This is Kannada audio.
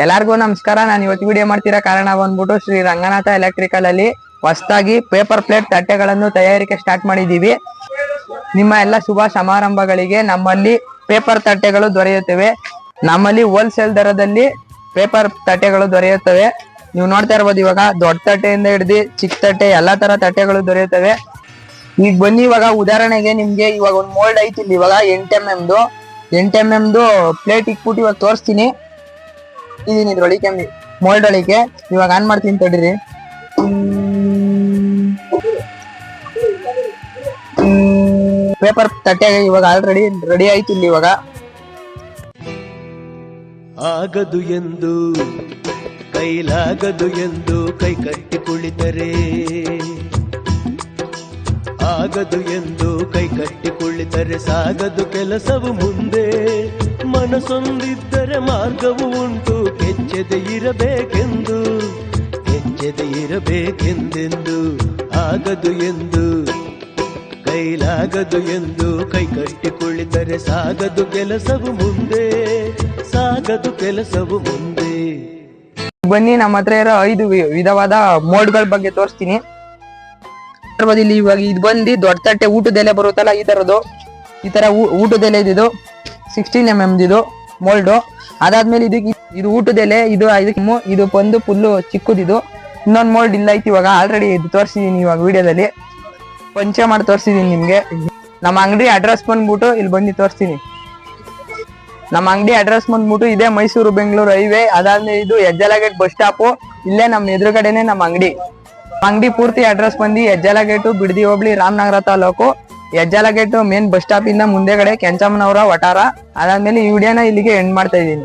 ಎಲ್ಲಾರ್ಗೂ ನಮಸ್ಕಾರ. ನಾನು ಇವತ್ತು ವಿಡಿಯೋ ಮಾಡ್ತಿರೋ ಕಾರಣ ಬಂದ್ಬಿಟ್ಟು ಶ್ರೀ ರಂಗನಾಥ ಎಲೆಕ್ಟ್ರಿಕಲ್ ಅಲ್ಲಿ ಹೊಸದಾಗಿ ಪೇಪರ್ ಪ್ಲೇಟ್ ತಟ್ಟೆಗಳನ್ನು ತಯಾರಿಕೆ ಸ್ಟಾರ್ಟ್ ಮಾಡಿದೀವಿ ನಿಮ್ಮ ಎಲ್ಲ ಶುಭ ಸಮಾರಂಭಗಳಿಗೆ ನಮ್ಮಲ್ಲಿ ಪೇಪರ್ ತಟ್ಟೆಗಳು ದೊರೆಯುತ್ತವೆ. ನಮ್ಮಲ್ಲಿ ಹೋಲ್ಸೇಲ್ ದರದಲ್ಲಿ ಪೇಪರ್ ತಟ್ಟೆಗಳು ದೊರೆಯುತ್ತವೆ. ನೀವು ನೋಡ್ತಾ ಇರ್ಬೋದು ಇವಾಗ ದೊಡ್ಡ ತಟ್ಟೆಯಿಂದ ಹಿಡಿದು ಚಿಕ್ಕ ತಟ್ಟೆ ಎಲ್ಲಾ ತರ ತಟ್ಟೆಗಳು ದೊರೆಯುತ್ತವೆ. ಈಗ ಬನ್ನಿ ಇವಾಗ ಉದಾಹರಣೆಗೆ ನಿಮ್ಗೆ ಇವಾಗ ಒಂದು ಮೋಲ್ಡ್ ಐತಿ ಇಲ್ಲಿ ಇವಾಗ ಎಂಟ್ ಎಂ ಎಂದು ಎಂಟ್ ಎಂ ಎಂದು ಪ್ಲೇಟ್ ಇಟ್ಬಿಟ್ಟು ಇವಾಗ ತೋರಿಸ್ತೀನಿ. ಇದೀನಿ ಇದ್ರೊಳಿಕೆ ಮೋಲ್ಡ್ ಒಳಿಕೆ ಇವಾಗ ಆನ್ ಮಾಡ್ತೀನಿ ತಡೀರಿ. ಪೇಪರ್ ತಟ್ಟೆಗೆ ಇವಾಗ ಆಲ್ರೆಡಿ ರೆಡಿ ಆಯ್ತು ಇಲ್ಲಿ ಇವಾಗ. ಆಗದು ಎಂದು, ಕೈಲಾಗದು ಎಂದು ಕೈ ಕಟ್ಟಿ ಕುಳಿತರೆ. ಆಗದು ಎಂದು ಕೈ ಕಟ್ಟಿ ಕುಳಿತರೆ, ಸಾಗದು ಕೆಲಸವು ಮುಂದೆ. ಮನಸ್ಸೊಂದಿದ್ದರೆ ಮಾರ್ಗವು ಉಂಟು. ಹೆಚ್ಚದೆ ಇರಬೇಕೆಂದು ಹೆಚ್ಚದೆ ಇರಬೇಕೆಂದೆಂದು, ಆಗದು ಎಂದು, ಕೈಲಾಗದು ಎಂದು, ಕೈ ಕಟ್ಟಿಕೊಳ್ಳಿದರೆ ಸಾಗದು ಕೆಲಸವು ಮುಂದೆ, ಸಾಗದು ಕೆಲಸವು ಮುಂದೆ. ಬನ್ನಿ, ನಮ್ಮ ಹತ್ರ ಇರೋ ಐದು ವಿಧವಾದ ಮೋಡ್ಗಳ ಬಗ್ಗೆ ತೋರಿಸ್ತೀನಿ. ಇವಾಗ ಇದು ಬಂದು ದೊಡ್ಡ ತಟ್ಟೆ ಊಟದೆಲೆ ಬರುತ್ತಲ್ಲ, ಈ ತರದ್ದು. ಈ ತರ ಊಟದೆಲೆ ಇದ್ದಿದ್ದು. ಇದಿದು ಸಿಕ್ಸ್ಟೀನ್ ಎಂ ಎಂ ಇದು ಮೋಲ್ಡು ಅದಾದ್ಮೇಲೆ ಇದಕ್ಕೆ ಇದು ಊಟದ ಎಲೆ ಇದು ಇದಕ್ಕೆ ಇದು ಬಂದು ಫುಲ್ಲು ಚಿಕ್ಕದಿದು. ಇನ್ನೊಂದು ಮೋಲ್ಡ್ ಇಲ್ಲ ಐತಿ ಇವಾಗ ಆಲ್ರೆಡಿ ಇದು ತೋರಿಸಿದೀನಿ ಇವಾಗ ವಿಡಿಯೋದಲ್ಲಿ. ಪಂಚ ಮಾಡಿ ತೋರಿಸಿದ್ದೀನಿ ನಿಮಗೆ. ನಮ್ಮ ಅಂಗಡಿ ಅಡ್ರೆಸ್ ಬಂದ್ಬಿಟ್ಟು ಇಲ್ಲಿ ಬಂದು ತೋರಿಸ್ತೀನಿ ನಮ್ಮ ಅಂಗಡಿ ಅಡ್ರೆಸ್ ಬಂದ್ಬಿಟ್ಟು ಇದೇ ಮೈಸೂರು, ಬೆಂಗಳೂರು ಹೈವೇ ಅದಾದ್ಮೇಲೆ ಇದು ಹೆಜ್ಜಲ ಗೇಟ್ ಬಸ್ ಸ್ಟಾಪು ಇಲ್ಲೇ ನಮ್ಮ ಎದುರುಗಡೆನೆ ನಮ್ಮ ಅಂಗಡಿ. ಅಂಗಡಿ ಪೂರ್ತಿ ಅಡ್ರೆಸ್ ಬಂದು ಹೆಜ್ಜಲಗೇಟು ಬಿಡದಿ ಹೋಬ್ಳಿ, Ramanagara taluk. Hejjala gate main bus stop ಇಂದ ಮುಂದೆಗಡೆ ಕೆಂಚಮ್ಮನವರ ವಟಾರ ಅದಾದ್ಮೇಲೆ ಈ ವಿಡಿಯೋನ ಇಲ್ಲಿಗೆ ಎಂಡ್ ಮಾಡ್ತಾ ಇದೀನಿ